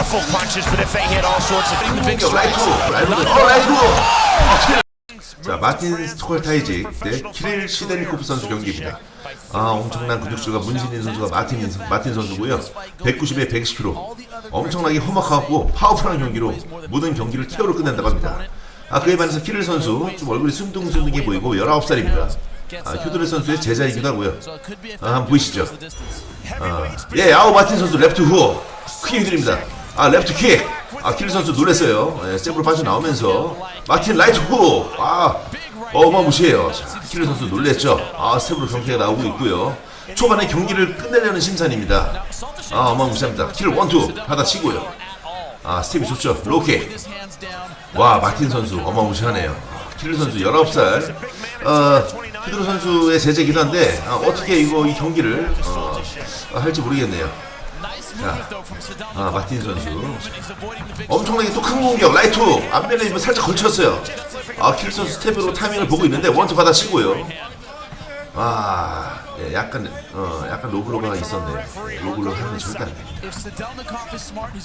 beautiful punches, but if they hit all sorts of big 라이트 라이트 어 킬. 자 마틴 스콜타이지 대 키릴 시데니코프 선수 경기입니다. 아 엄청난 근육질과 문신인 선수가 마틴 마틴 선수고요. 190에 110kg 엄청나게 험악하고 파워풀한 경기로 모든 경기를 KO로 끝낸다고 합니다. 아 그에 반해서 키릴 선수 좀 얼굴이 순둥순둥해 보이고 19살입니다. 아, 휴드레 선수의 제자이기도 하고요. 아, 보이시죠? 아, 예, 아우 마틴 선수 랩트 후 크게 휘두릅니다. 아 랩트 킥. 아 키릴 선수 놀랐어요. 예, 잽으로 빠져 나오면서 마틴 라이트 후. 아 어마무시해요. 자, 키릴 선수 놀랬죠. 아 스텝으로 경기가 나오고 있고요. 초반에 경기를 끝내려는 심산입니다. 아 어마무시합니다. 키릴 원투 받아치고요. 아 스텝이 좋죠. 로킥. 와 마틴 선수 어마무시하네요. 아, 키릴 선수 19살. 어, 히드로 선수의 제재기도 한데 아, 어떻게 이거 이 경기를 어, 할지 모르겠네요. 자, 아 마틴 선수 엄청나게 또 큰 공격 라이트 앞면에 이거 살짝 걸쳤어요. 아 키릴 선수 스텝으로 타이밍을 보고 있는데 원투 받아치고요. 아 예, 약간 어 약간 로블로가 있었네요. 로블로 하면 절대 안 됩니다.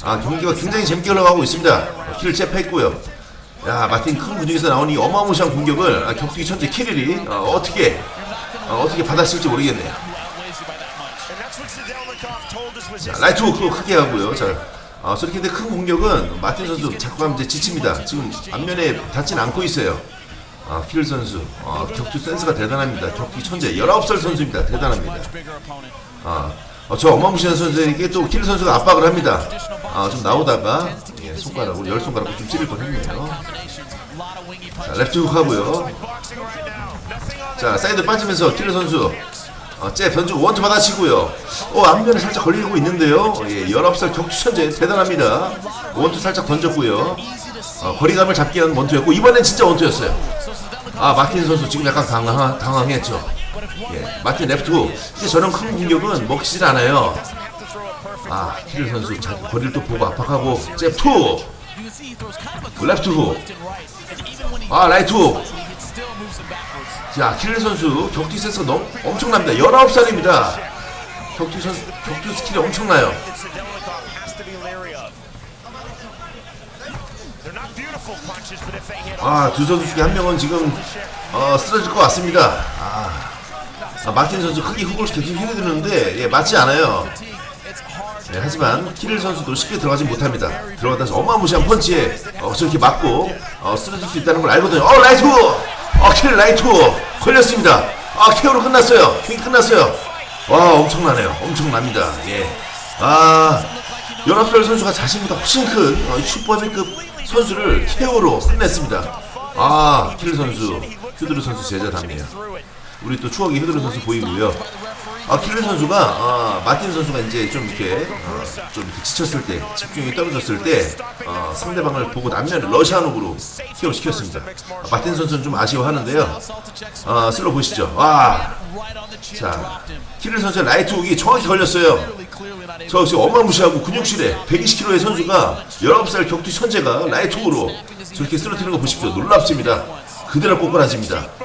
아 경기가 굉장히 재밌게 흘러가고 있습니다. 어, 킬을 제패했고요. 야 마틴 큰 근육에서 나온 이 어마무시한 공격을 아, 격투기 천재 키릴이 어, 떻게 어, 어떻게 받아칠지 모르겠네요. 자, 라이트 호크로 크게 하고요. 자, 아, 저렇게 큰 공격은 마틴 선수 자꾸 하면 이제 지칩니다. 지금 앞면에 닿진 않고 있어요. 아, 킬 선수. 아, 격투 센스가 대단합니다. 격투 천재. 19살 선수입니다. 대단합니다. 아, 어, 저 어마무시한 선수에게 또 킬 선수가 압박을 합니다. 아, 좀 나오다가 예, 손가락으로 열 손가락으로 좀 찌를 뻔했네요. 자, 랩트 훅 하고요. 자, 사이드 빠지면서 킬러 선수. 어, 째 변주 원투 받아치고요. 어, 앞면에 살짝 걸리고 있는데요. 예, 19살 격투 천재 대단합니다. 원투 살짝 던졌고요. 어, 거리감을 잡기 위한 원투였고 이번엔 진짜 원투였어요. 아, 마틴 선수 지금 약간 당황, 당황했죠. 예, 마틴 훅. 이제 저런 큰 공격은 먹히질 않아요. 아, 킬러 선수 자, 거리를 또 보고 압박하고 잽 투. 랩트 훅. 아, 라이트 훅. 자, 킬리 선수 격투 센스 너무 엄청납니다. 19살입니다. 격투 선 격투 스킬이 엄청나요. 아, 두 선수 중에 한 명은 지금 어, 쓰러질 것 같습니다. 아, 아 마틴 선수 크게 훅을 계속 휘두르는데 예, 맞지 않아요. 예, 하지만 키릴 선수도 쉽게 들어가지 못합니다. 들어가다 어마무시한 펀치에 어, 저렇게 맞고 어, 쓰러질 수 있다는 걸 알거든요. 어, 라이트! 어, 킬 라이트! 걸렸습니다. 아, 케어로 끝났어요. 킹 끝났어요. 와, 엄청나네요. 엄청납니다. 예. 아, 19살 선수가 자신보다 훨씬 큰 어, 슈퍼비급 선수를 KO로 끝냈습니다. 아, 킬 선수, 휴드르 선수 제자답네요. 우리 또 추억의 휴드르 선수 보이고요. 아, 킬르 선수가 아, 마틴 선수가 이제 좀 이렇게 어, 좀 이렇게 지쳤을 때 집중력이 떨어졌을 때 어, 상대방을 보고 남면을 러시아노으로 키워 시켰습니다. 아, 마틴 선수는 좀 아쉬워하는데요. 아, 슬로 보시죠. 와, 자, 킬르 선수의 라이트 훅이 정확히 걸렸어요. 저 지금 어마무시하고 근육실에 120kg의 선수가 19살 격투 천재가 라이트 훅으로 저렇게 쓰러뜨리는 거 보십시오. 놀랍습니다. 그대로 꼬꾸라집니다.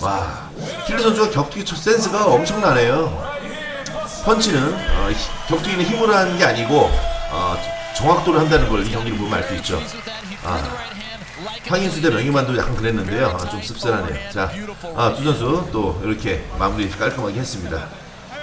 와, 킬리 선수가 격투기 첫 센스가 엄청나네요. 펀치는 어, 히- 격투기는 힘으로 하는 게 아니고 어, 정확도를 한다는 걸 이 경기를 보면 알 수 있죠. 아, 황인수 대 명희만도 약간 그랬는데요. 아, 좀 씁쓸하네요. 자, 아, 두 선수 또 이렇게 마무리 깔끔하게 했습니다.